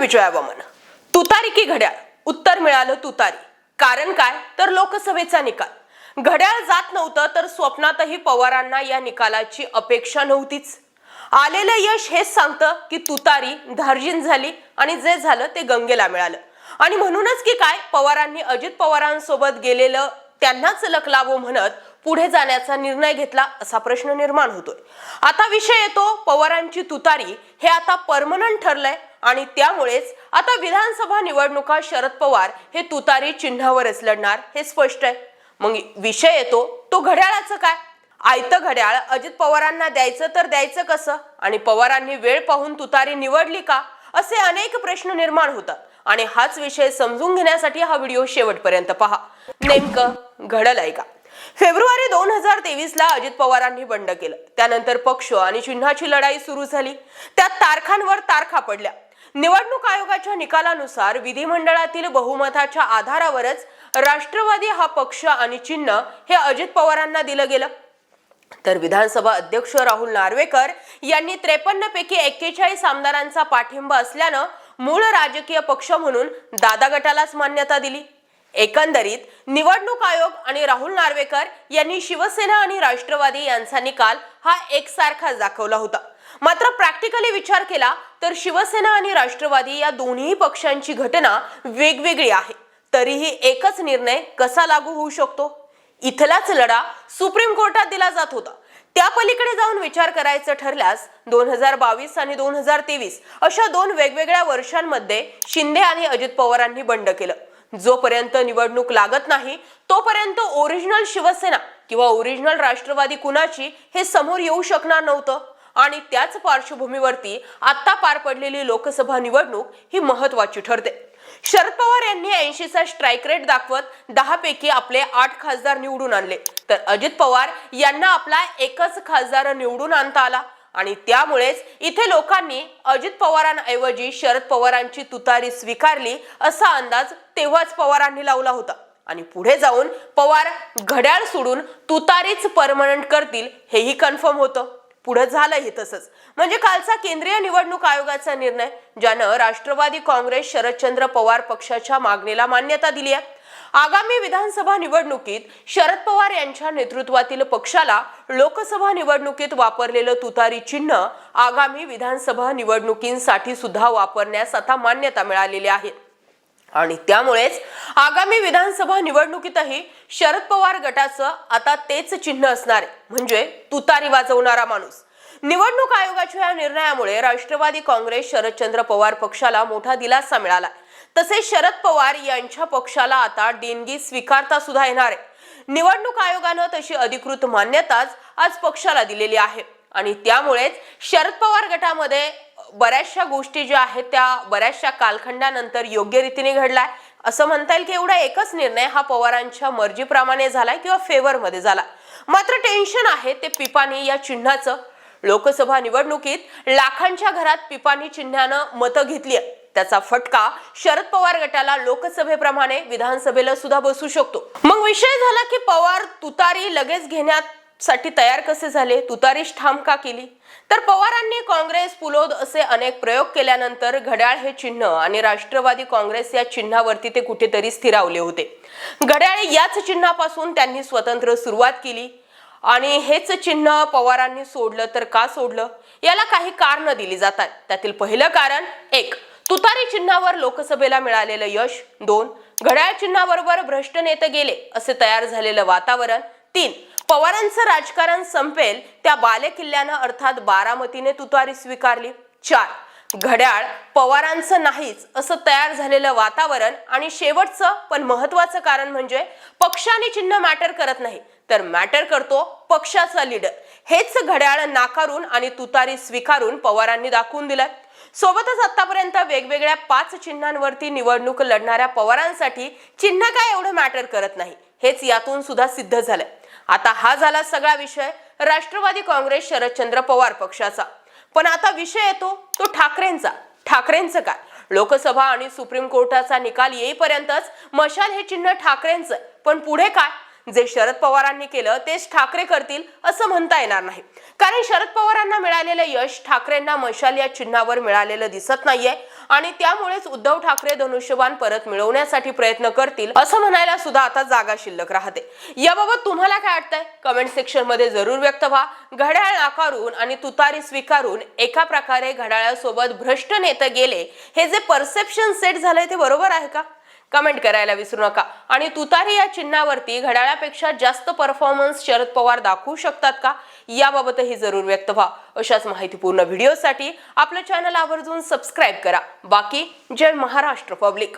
विजयावमन. तुतारी की घड्याळ. उत्तर मिळालं तुतारी. कारण काय? तर लोकसभेचा निकाल. घड्याळ जात नव्हतं तर स्वप्नातही पवारांना या निकालाची अपेक्षा नव्हतीच. आलेलं यश हेच सांगतं की तुतारी धार्जिन झाली आणि जे झालं ते गंगेला मिळालं. आणि म्हणूनच की काय? पवारांनी अजित पवारांसोबत गेलेलं त्यांनाच लकलावं म्हणत पुढे जाण्याचा निर्णय घेतला असा प्रश्न निर्माण होतोय. आता विषय येतो पवारांची तुतारी. हे आता परमनंट ठरलंय आणि त्यामुळेच आता विधानसभा निवडणुका शरद पवार हे तुतारी चिन्हावरच लढणार हे स्पष्ट आहे. मग विषय येतो तो घड्याळाचं काय? आयतं घड्याळ. अजित पवारांना द्यायचं तर द्यायचं कसं? आणि पवारांनी वेळ पाहून तुतारी निवडली का? असे अनेक प्रश्न निर्माण होतात. आणि हाच विषय समजून घेण्यासाठी हा व्हिडिओ शेवटपर्यंत पहा. नेमकं घडलंय का? फेब्रुवारी दोन हजार तेवीस ला अजित पवारांनी बंड केलं. त्यानंतर पक्ष आणि चिन्हाची लढाई सुरू झाली. त्यात तारखांवर तारखा पडल्या. निवडणूक आयोगाच्या निकालानुसार विधिमंडळातील बहुमताच्या आधारावरच राष्ट्रवादी हा पक्ष आणि चिन्ह हे अजित पवारांना दिलं गेलं. तर विधानसभा अध्यक्ष राहुल नार्वेकर यांनी त्रेपन्न पैकी एक्केचाळीस आमदारांचा पाठिंबा असल्यानं मूळ राजकीय पक्ष म्हणून दादा गटालाच मान्यता दिली. एकंदरीत निवडणूक आयोग आणि राहुल नार्वेकर यांनी शिवसेना आणि राष्ट्रवादी यांचा निकाल हा एकसारखाच दाखवला होता. मात्र प्रॅक्टिकली विचार केला तर शिवसेना आणि राष्ट्रवादी या दोन्ही पक्षांची घटना वेगवेगळी आहे. तरीही एकच निर्णय कसा लागू होऊ शकतो? इथलाच लढा सुप्रीम कोर्टात दिला जात होता. त्या पलीकडे जाऊन विचार करायचं ठरल्यास दोन हजार बावीस आणि दोन हजार तेवीस अशा दोन वेगवेगळ्या वर्षांमध्ये शिंदे आणि अजित पवारांनी बंड केलं. जोपर्यंत निवडणूक लागत नाही तोपर्यंत ओरिजिनल शिवसेना किंवा ओरिजिनल राष्ट्रवादी कुणाची हे समोर येऊ शकणार नव्हतं. आणि त्याच पार्श्वभूमीवरती आता पार पडलेली लोकसभा निवडणूक ही महत्वाची ठरते. शरद पवार यांनी ऐंशीचा स्ट्राईक रेट दाखवत दहा पैकी आपले आठ खासदार निवडून आणले. तर अजित पवार यांना आपला एकच खासदार निवडून आणता आला. आणि त्यामुळेच इथे लोकांनी अजित पवारांऐवजी शरद पवारांची तुतारी स्वीकारली असा अंदाज तेव्हाच पवारांनी लावला होता. आणि पुढे जाऊन पवार घड्याळ सोडून तुतारीच परमनंट करतील हेही कन्फर्म होतं. पुढे झालंही तसंच. म्हणजे कालचा केंद्रीय निवडणूक आयोगाचा निर्णय ज्यानं राष्ट्रवादी काँग्रेस शरदचंद्र पवार पक्षाच्या मागणीला मान्यता दिली आहे. आगामी विधानसभा निवडणुकीत शरद पवार यांच्या नेतृत्वातील पक्षाला लोकसभा निवडणुकीत वापरलेलं तुतारी चिन्ह आगामी विधानसभा निवडणुकींसाठी सुद्धा वापरण्यास आता मान्यता मिळालेली आहे. आणि त्यामुळेच आगामी विधानसभा निवडणुकीतही शरद पवार गटाचं आता तेच चिन्ह असणार म्हणजे तुतारी वाजवणारा माणूस. निवडणूक आयोगाच्या या निर्णयामुळे राष्ट्रवादी काँग्रेस शरदचंद्र पवार पक्षाला मोठा दिलासा मिळाला तसेच शरद पवार यांच्या पक्षाला आता देणगी स्वीकारता सुद्धा येणार आहे. निवडणूक आयोगानं तशी अधिकृत मान्यताच आज पक्षाला दिलेली आहे. आणि त्यामुळेच शरद पवार गटामध्ये बऱ्याचशा गोष्टी ज्या आहेत त्या बऱ्याचशा कालखंडानंतर योग्य रीतीने घडलाय. असं म्हणता येईल की एवढा एकच निर्णय हा पवारांच्या मर्जीप्रमाणे झालाय किंवा फेवरमध्ये झाला मात्र टेन्शन आहे ते पिपाणी या चिन्हाचं. लोकसभा निवडणुकीत लाखांच्या घरात पिपाणी चिन्हानं मतं घेतली आहे. त्याचा फटका शरद पवार गटाला लोकसभेप्रमाणे विधानसभेला सुद्धा बसू शकतो. मग विषय झाला की पवार तुतारी लगेच घेण्यासाठी तयार कसे झाले? तुतारीश ठाम का केली? तर पवारांनी काँग्रेस पुलोद असे अनेक प्रयोग केल्यानंतर घड्याळ हे चिन्ह आणि राष्ट्रवादी काँग्रेस या चिन्हावरती ते कुठेतरी स्थिरावले होते. घड्याळ याच चिन्हापासून त्यांनी स्वतंत्र सुरुवात केली आणि हेच चिन्ह पवारांनी सोडलं तर का सोडलं? याला काही कारण दिली जातात. त्यातील पहिलं कारण एक तुतारी चिन्हावर लोकसभेला मिळालेलं यश दोन घड्याळ चिन्हाबरोबर भ्रष्ट नेते गेले असे तयार झालेलं वातावरण तीन पवारांचं राजकारण संपेल त्या बालेकिल्ल्यानं अर्थात बारामतीने तुतारी स्वीकारली चार घड्याळ पवारांचं नाहीच असं तयार झालेलं वातावरण आणि शेवटचं पण महत्वाचं कारण म्हणजे पक्षाने चिन्ह मॅटर करत नाही. तर मॅटर करतो पक्षाचा लीडर हेच घड्याळ नाकारून आणि तुतारी स्वीकारून पवारांनी दाखवून दिलं सोबतच आतापर्यंत वेगवेगळ्या पाच चिन्हांवरती निवडणूक लढणाऱ्या पवारांसाठी चिन्ह काय एवढं मॅटर करत नाही हेच यातून सुद्धा सिद्ध झालंय. आता हा झाला सगळा विषय राष्ट्रवादी काँग्रेस शरदचंद्र पवार पक्षाचा. पण आता विषय येतो तो ठाकरेंचा. ठाकरेंचं काय? लोकसभा आणि सुप्रीम कोर्टाचा निकाल येईपर्यंतच मशाल हे चिन्ह ठाकरेंचं पण पुढे काय? जे शरद पवारांनी केलं तेच ठाकरे करतील असं म्हणता येणार नाही. कारण शरद पवारांना मिळालेलं यश ठाकरेंना मशाल या चिन्हावर मिळालेलं दिसत नाहीये आणि त्यामुळेच उद्धव ठाकरे धनुष्यबाण परत मिळवण्यासाठी प्रयत्न करतील असं म्हणायला सुद्धा आता जागा शिल्लक राहते. याबाबत तुम्हाला काय वाटतंय? कमेंट सेक्शनमध्ये जरूर व्यक्त व्हा. घड्याळ नाकारून आणि तुतारी स्वीकारून एका प्रकारे घड्याळासोबत भ्रष्ट नेते गेले हे जे परसेप्शन सेट झालंय ते बरोबर आहे का? कमेंट करायला विसरू नका. आणि तुतारी या चिन्हावरती घड्याळापेक्षा जास्त परफॉर्मन्स शरद पवार दाखवू शकतात का? याबाबतही जरूर व्यक्त व्हा. अशाच माहितीपूर्ण व्हिडिओसाठी आपलं चॅनल आवर्जून सबस्क्राईब करा. बाकी जय महाराष्ट्र पब्लिक